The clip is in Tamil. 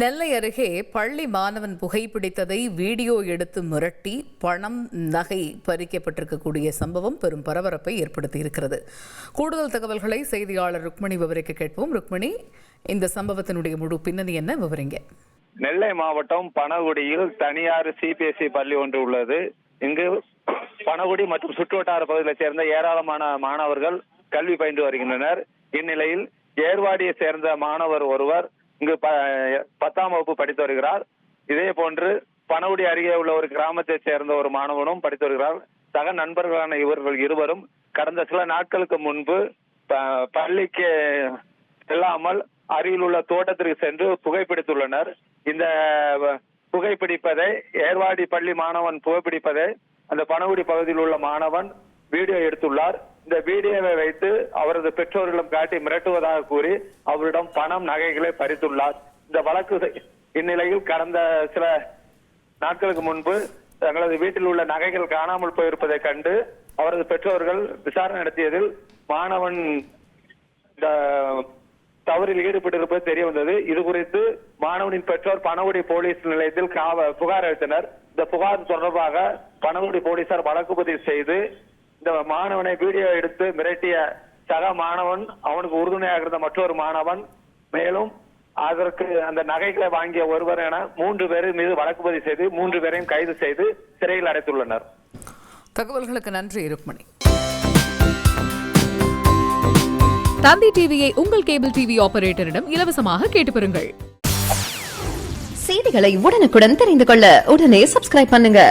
நெல்லை அருகே பள்ளி மாணவன் புகைப்பிடித்ததை வீடியோ எடுத்து மிரட்டி பணம் நகை பறிக்கப்பட்டிருக்கக்கூடிய சம்பவம் பெரும் பரபரப்பை ஏற்படுத்தி இருக்கிறது கூடுதல் தகவல்களை செய்தியாளர் ருக்மணி விவரிக்க கேட்போம். ருக்மணி இந்த சம்பவத்தினுடைய முழு பின்னணி என்ன விவரிங்க? நெல்லை மாவட்டம் பனகுடியில் தனியார் சிபிஎஸ்இ பள்ளி ஒன்று உள்ளது. இங்கு பனகுடி மற்றும் சுற்றுவட்டார பகுதிகளைச் சேர்ந்த ஏராளமான மாணவர்கள் கல்வி பயின்று வருகின்றனர். இந்நிலையில் ஏர்வாடியை சேர்ந்த மாணவர் ஒருவர் இங்கு ப- பத்தாம் வகுப்பு படித்து வருகிறார். இதே போன்று பனகுடி அருகே உள்ள ஒரு கிராமத்தைச் சேர்ந்த ஒரு மாணவனும் படித்து வருகிறார். சக நண்பர்களான இவர்கள் இருவரும் கடந்த சில நாட்களுக்கு முன்பு ப- பள்ளிக்கு செல்லாமல் அருகில் உள்ள தோட்டத்திற்கு சென்று புகைப்பிடித்துள்ளனர். இந்த புகைப்பிடிப்பதை ஏர்வாடி பள்ளி மாணவன் புகைப்பிடிப்பதை அந்த பனகுடி பகுதியில் உள்ள மாணவன் வீடியோ எடுத்துள்ளார். இந்த வீடியோவை வைத்து அவரது பெற்றோர்களும் காட்டி மிரட்டுவதாக கூறி அவரிடம் பணம் நகைகளை பறித்துள்ளார். இந்த வழக்கு இந்நிலையில் கடந்த சில நாட்களுக்கு முன்பு தங்களது வீட்டில் உள்ள நகைகள் காணாமல் போயிருப்பதை கண்டு அவரது பெற்றோர்கள் விசாரணை நடத்தியதில் மாணவன் இந்த தவறில் ஈடுபட்டிருப்பது தெரிய வந்தது. இது குறித்து மாணவனின் பெற்றோர் பனகுடி போலீஸ் நிலையத்தில் புகார் அளித்தனர். இந்த புகார் தொடர்பாக பனகுடி போலீசார் வழக்கு பதிவு செய்து இந்த மாணவனை வீடியோ எடுத்து மிரட்டிய சக மாணவன் அவனுக்கு உறுதுணையாக இருந்த மற்றொரு மாணவன் மேலும் அதற்கு அந்த நகைகளை வாங்கிய ஒருவர் என மூன்று பேர் மீது வழக்கு பதிவு செய்து மூன்று பேரையும் கைது செய்து சிறையில் அடைத்துள்ளனர். தகவல்களுக்கு நன்றி ருக்மணி. தந்தி டிவியை உங்கள் கேபிள் டிவி ஆபரேட்டரிடம் இலவசமாக கேட்டு பெறுங்கள். செய்திகளை உடனுக்குடன் தெரிந்து கொள்ள உடனே சப்ஸ்கிரைப் பண்ணுங்க.